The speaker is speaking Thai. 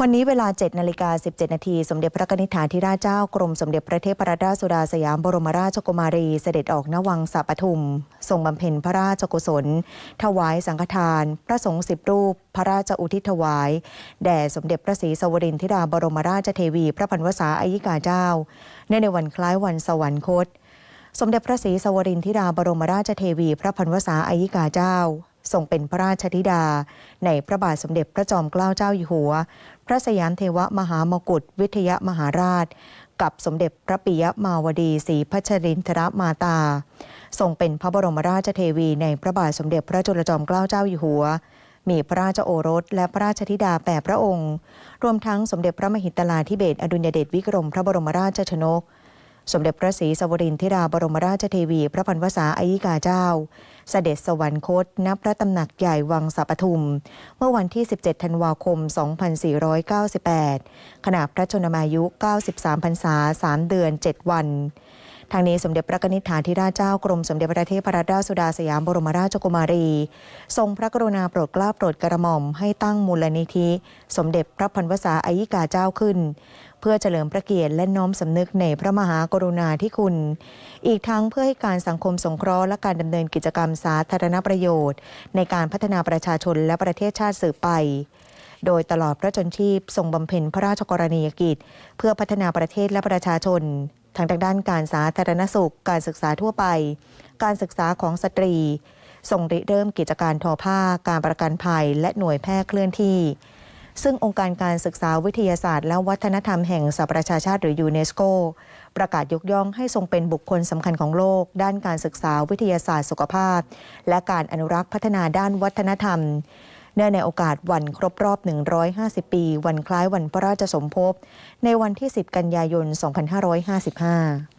วันนี้เวลา 7 นาฬิกา 17 นาที สมเด็จพระนิธิฐาธิราชเจ้ากรมสมเด็จพระเทพรัตนราชสุดาสยามบรมราชกุมารี เสด็จออกนวังสะปทุม ทรงบำเพ็ญพระราชกุศล ถวายสังฆทาน พระสงฆ์สิบรูป พระราชอุทิศถวาย แด่สมเด็จพระศรีสวรินทร์ธิดาบรมราชเทวี พระพันวษาอายิกาเจ้าเนื่องในวันคล้ายวันสวรรคต สมเด็จพระศรีสวรินทร์ธิดาบรมราชเทวี พระพันวษาอายิกาเจ้า ทรงเป็นพระราชธิดา ในพระบาทสมเด็จพระจอมเกล้าเจ้าอยู่หัว พระสยามเทวมหามกุฏวิทยมหาราช กับสมเด็จพระปิยมาวดีศรีพัชรินทรมาตา ทรงเป็นพระบรมราชเทวีในพระบาทสมเด็จพระจุลจอมเกล้าเจ้าอยู่หัว มีพระราชโอรสและพระราชธิดาแปดพระองค์ รวมทั้งสมเด็จพระมหิตลาธิเบศอดุลยเดชวิกรมพระบรมราชชนก สมเด็จพระศรีสวรินทร์ธิดาบรมราชเทวี พระพันวษาอายิกาเจ้าเสด็จสวรรคต ณ พระตำหนักใหญ่วังสะปทุม เมื่อวันที่ 17 ธันวาคม 2498 ขณะพระชนมายุ 93 พรรษา 3 เดือน 7 วันทางนี้สมเด็จพระนิธิฐาธิราชเจ้ากรมสมเด็จพระเทพรัตนราชสุดาสยามบรมราชกุมารี ทรงพระกรุณาโปรดเกล้าโปรดกระหม่อมให้ตั้งมูลนิธิ สมเด็จพระพันวษาอายิกาเจ้าขึ้น พื่อเฉลิมพระเกียรติและน้อมสำนึกในพระมหากรุณาธิคุณ อีกทั้งเพื่อให้การสังคมสงเคราะห์และการดำเนินกิจกรรมสาธารณประโยชน์ ในการพัฒนาประชาชนและประเทศชาติสืบไป โดยตลอดพระชนชีพทรงบำเพ็ญพระราชกรณียกิจ เพื่อพัฒนาประเทศและประชาชนทางด้านการสาธารณสุข การศึกษาทั่วไป การศึกษาของสตรี ทรงริเริ่มกิจการทอผ้า การประกันภัย และหน่วยแพทย์เคลื่อนที่ ซึ่งองค์การการศึกษาวิทยาศาสตร์และวัฒนธรรมแห่งสหประชาชาติหรือยูเนสโกประกาศยกย่องให้ทรงเป็นบุคคลสำคัญของโลก ด้านการศึกษาวิทยาศาสตร์สุขภาพ และการอนุรักษ์พัฒนาด้านวัฒนธรรมเนื่องในโอกาสวันครบรอบ 150 ปี วันคล้ายวันพระราชสมภพในวันที่ 10 กันยายน 2555